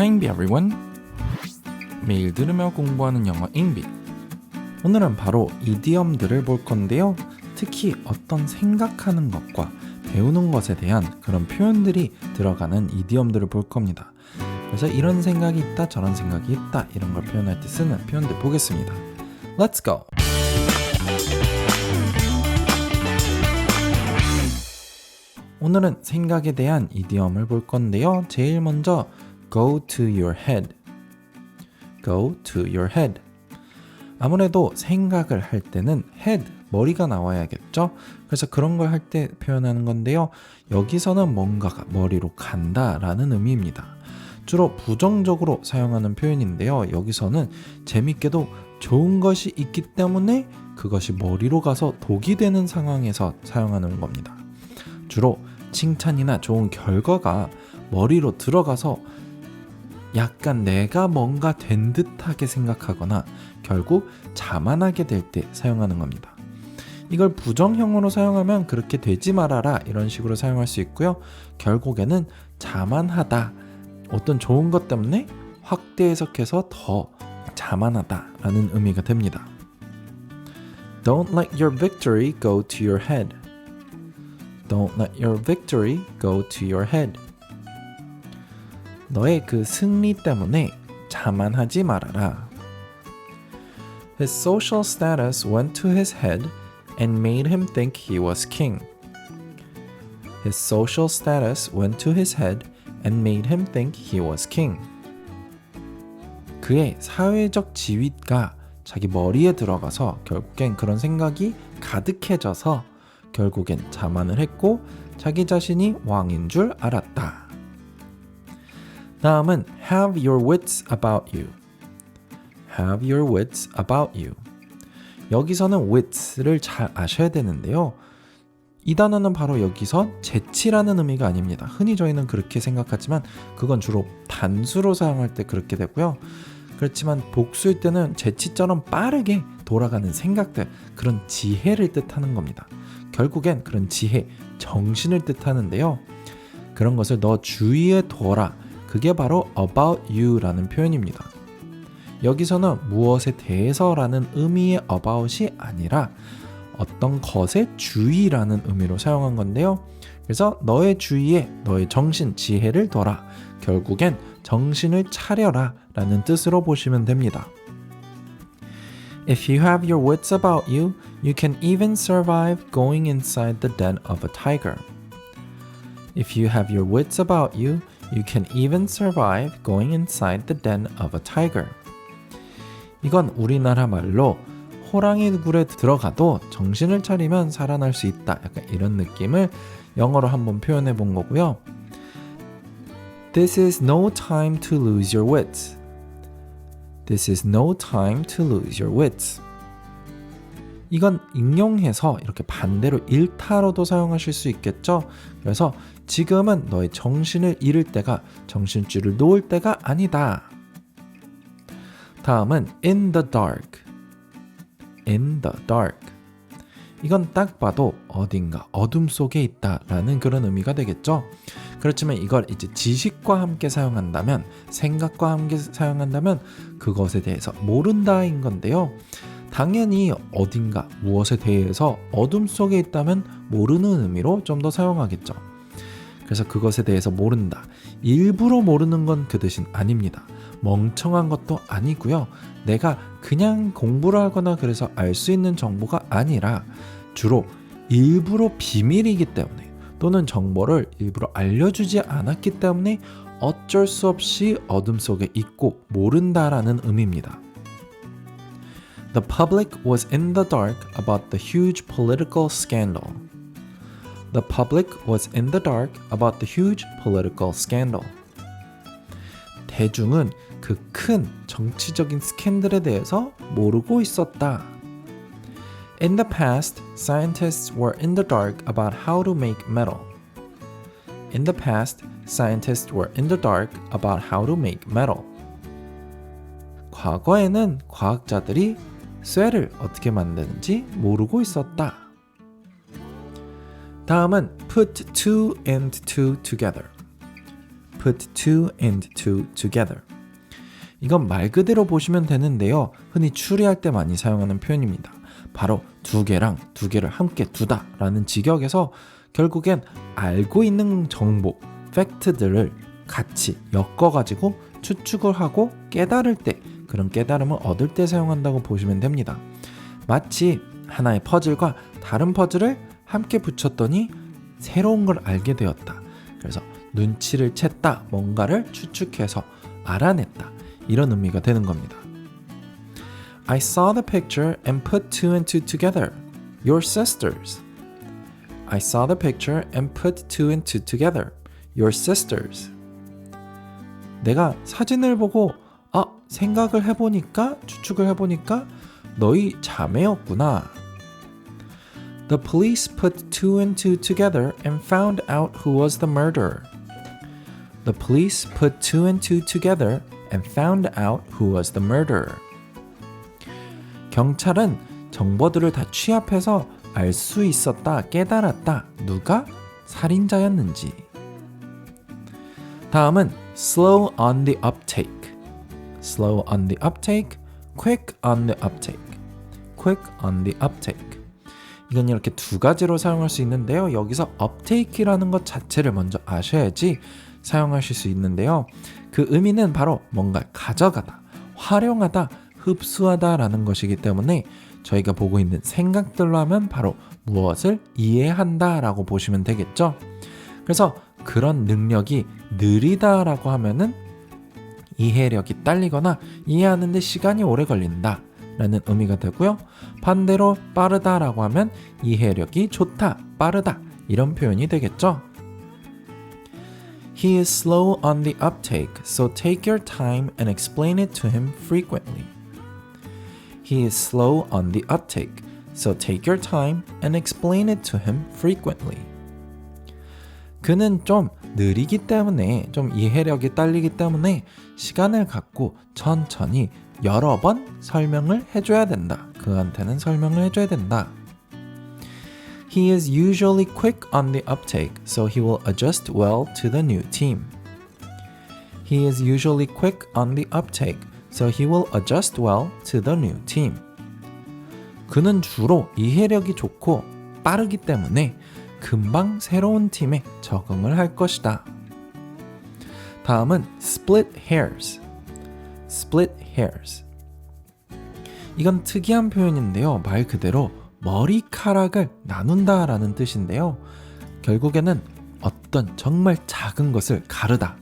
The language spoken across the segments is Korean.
Ingbi everyone. 매일 들으며 공부하는 영어 잉비. 오늘은 바로 이디엄들을 볼 건데요. 특히 어떤 생각하는 것과 배우는 것에 대한 그런 표현들이 들어가는 이디엄들을 볼 겁니다. 그래서 이런 생각이 있다, 저런 생각이 있다, 이런 걸 표현할 때 쓰는 표현들 보겠습니다. Let's go! 오늘은 생각에 대한 이디엄을 볼 건데요. 제일 먼저 go to your head. go to your head. 아무래도 생각을 할 때는 head, 머리가 나와야겠죠? 그래서 그런 걸 할 때 표현하는 건데요. 여기서는 뭔가가 머리로 간다라는 의미입니다. 주로 부정적으로 사용하는 표현인데요. 여기서는 재밌게도 좋은 것이 있기 때문에 그것이 머리로 가서 독이 되는 상황에서 사용하는 겁니다. 주로 칭찬이나 좋은 결과가 머리로 들어가서 약간 내가 뭔가 된 듯하게 생각하거나 결국 자만하게 될 때 사용하는 겁니다. 이걸 부정형으로 사용하면 그렇게 되지 말아라 이런 식으로 사용할 수 있고요. 결국에는 자만하다. 어떤 좋은 것 때문에 확대 해석해서 더 자만하다라는 의미가 됩니다. Don't let your victory go to your head. Don't let your victory go to your head. 너의 그 승리 때문에 자만하지 말아라. His social status went to his head and made him think he was king. His social status went to his head and made him think he was king. 그의 사회적 지위가 자기 머리에 들어가서 결국엔 그런 생각이 가득해져서 결국엔 자만을 했고 자기 자신이 왕인 줄 알았다. 다음은 have your wits about you. have your wits about you. 여기서는 wits를 잘 아셔야 되는데요. 이 단어는 바로 여기서 재치라는 의미가 아닙니다. 흔히 저희는 그렇게 생각하지만 그건 주로 단수로 사용할 때 그렇게 되고요. 그렇지만 복수일 때는 재치처럼 빠르게 돌아가는 생각들, 그런 지혜를 뜻하는 겁니다. 결국엔 그런 지혜, 정신을 뜻하는데요. 그런 것을 너 주위에 둬라. 그게 바로 about you라는 표현입니다. 여기서는 무엇에 대해서라는 의미의 about이 아니라 어떤 것의 주의라는 의미로 사용한 건데요. 그래서 너의 주위에 너의 정신, 지혜를 둬라. 결국엔 정신을 차려라 라는 뜻으로 보시면 됩니다. If you have your wits about you, you can even survive going inside the den of a tiger. If you have your wits about you, you can even survive going inside the den of a tiger. 이건 우리나라 말로 호랑이 굴에 들어가도 정신을 차리면 살아날 수 있다. 약간 이런 느낌을 영어로 한번 표현해 본 거고요. This is no time to lose your wits. This is no time to lose your wits. 이건 인용해서 이렇게 반대로 일타로도 사용하실 수 있겠죠. 그래서 지금은 너의 정신을 잃을 때가 정신줄을 놓을 때가 아니다. 다음은 in the dark. in the dark. 이건 딱 봐도 어딘가 어둠 속에 있다 라는 그런 의미가 되겠죠. 그렇지만 이걸 이제 지식과 함께 사용한다면, 생각과 함께 사용한다면 그것에 대해서 모른다인 건데요. 당연히 어딘가 무엇에 대해서 어둠 속에 있다면 모르는 의미로 좀 더 사용하겠죠. 그래서 그것에 대해서 모른다. 일부러 모르는 건그 뜻은 아닙니다. 멍청한 것도 아니고요. 내가 그냥 공부를 하거나 그래서 알 수 있는 정보가 아니라 주로 일부러 비밀이기 때문에 또는 정보를 일부러 알려주지 않았기 때문에 어쩔 수 없이 어둠 속에 있고 모른다라는 의미입니다. The public was in the dark about the huge political scandal. The public was in the dark about the huge political scandal. 대중은 그 큰 정치적인 스캔들에 대해서 모르고 있었다. In the past, scientists were in the dark about how to make metal. In the past, scientists were in the dark about how to make metal. 과거에는 과학자들이 쇠를 어떻게 만드는지 모르고 있었다. 다음은 put two and two together. put two and two together. 이건 말 그대로 보시면 되는데요. 흔히 추리할 때 많이 사용하는 표현입니다. 바로 두 개랑 두 개를 함께 두다 라는 직역에서 결국엔 알고 있는 정보, 팩트들을 같이 엮어가지고 추측을 하고 깨달을 때 그런 깨달음을 얻을 때 사용한다고 보시면 됩니다. 마치 하나의 퍼즐과 다른 퍼즐을 함께 붙였더니 새로운 걸 알게 되었다. 그래서 눈치를 챘다, 뭔가를 추측해서 알아냈다. 이런 의미가 되는 겁니다. I saw the picture and put two and two together. Your sisters. I saw the picture and put two and two together. Your sisters. 내가 사진을 보고 아 생각을 해보니까 추측을 해보니까 너희 자매였구나. The police put two and two together and found out who was the murderer. The police put two and two together and found out who was the murderer. 경찰은 정보들을 다 취합해서 알 수 있었다, 깨달았다. 누가 살인자였는지. 다음은 slow on the uptake. Slow on the uptake, quick on the uptake. quick on the uptake. 이건 이렇게 두 가지로 사용할 수 있는데요. 여기서 uptake이라는 것 자체를 먼저 아셔야지 사용하실 수 있는데요. 그 의미는 바로 뭔가 가져가다, 활용하다, 흡수하다라는 것이기 때문에 저희가 보고 있는 생각들로 하면 바로 무엇을 이해한다라고 보시면 되겠죠. 그래서 그런 능력이 느리다라고 하면은 이해력이 딸리거나 이해하는데 시간이 오래 걸린다. 라는 의미가 되고요. 반대로 빠르다라고 하면 이해력이 좋다, 빠르다 이런 표현이 되겠죠. He is slow on the uptake, so take your time and explain it to him frequently. He is slow on the uptake, so take your time and explain it to him frequently. 그는 좀 느리기 때문에 좀 이해력이 딸리기 때문에 시간을 갖고 천천히 여러 번 설명을 해줘야 된다. 그한테는 설명을 해줘야 된다. He is usually quick on the uptake, so he will adjust well to the new team. He is usually quick on the uptake, so he will adjust well to the new team. 그는 주로 이해력이 좋고 빠르기 때문에 금방 새로운 팀에 적응을 할 것이다. 다음은 split hairs. split hairs. 이건 특이한 표현인데요. 말 그대로 머리카락을 나눈다 라는 뜻인데요. 결국에는 어떤 정말 작은 것을 가르다.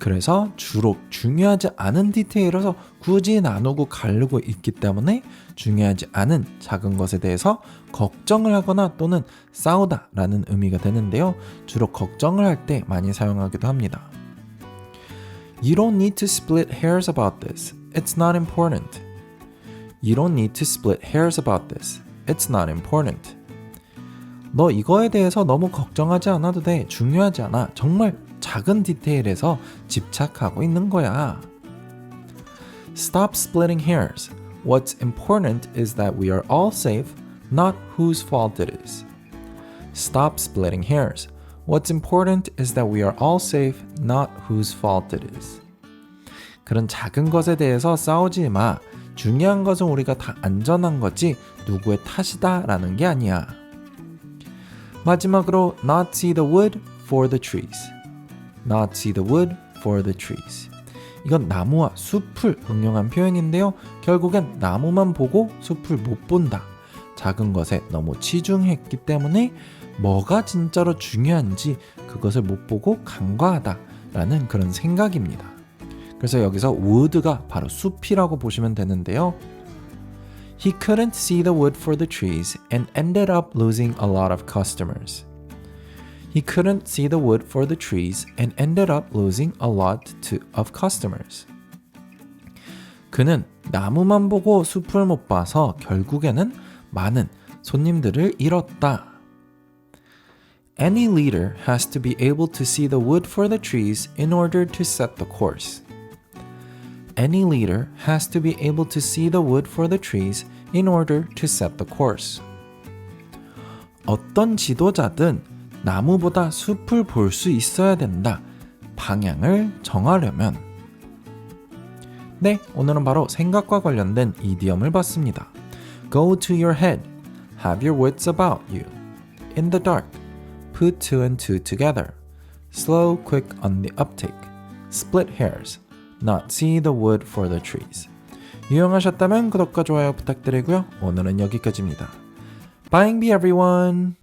그래서 주로 중요하지 않은 디테일에서 굳이 나누고 가르고 있기 때문에 중요하지 않은 작은 것에 대해서 걱정을 하거나 또는 싸우다 라는 의미가 되는데요. 주로 걱정을 할 때 많이 사용하기도 합니다. You don't need to split hairs about this. It's not important. You don't need to split hairs about this. It's not important. 너 이거에 대해서 너무 걱정하지 않아도 돼. 중요하지 않아. 정말 작은 디테일에서 집착하고 있는 거야. Stop splitting hairs. What's important is that we are all safe, not whose fault it is. Stop splitting hairs. What's important is that we are all safe, not whose fault it is. 그런 작은 것에 대해서 싸우지 마. 중요한 것은 우리가 다 안전한 거지 누구의 탓이다라는 게 아니야. 마지막으로 not see the wood for the trees. not see the wood for the trees. 이건 나무와 숲을 응용한 표현인데요. 결국엔 나무만 보고 숲을 못 본다. 작은 것에 너무 치중했기 때문에 뭐가 진짜로 중요한지 그것을 못 보고 간과하다. 라는 그런 생각입니다. 그래서 여기서 wood가 바로 숲이라고 보시면 되는데요. He couldn't see the wood for the trees and ended up losing a lot of customers. He couldn't see the wood for the trees and ended up losing a lot to, of customers. 그는 나무만 보고 숲을 못 봐서 결국에는 많은 손님들을 잃었다. Any leader has to be able to see the wood for the trees in order to set the course. Any leader has to be able to see the wood for the trees in order to set the course. 어떤 지도자든 나무보다 숲을 볼 수 있어야 된다. 방향을 정하려면 네, 오늘은 바로 생각과 관련된 이디엄을 봤습니다. Go to your head. Have your wits about you. In the dark. Put two and two together. Slow, quick on the uptake. Split hairs. Not see the wood for the trees. 유용하셨다면 구독과 좋아요 부탁드리고요. 오늘은 여기까지입니다. Bye, everyone.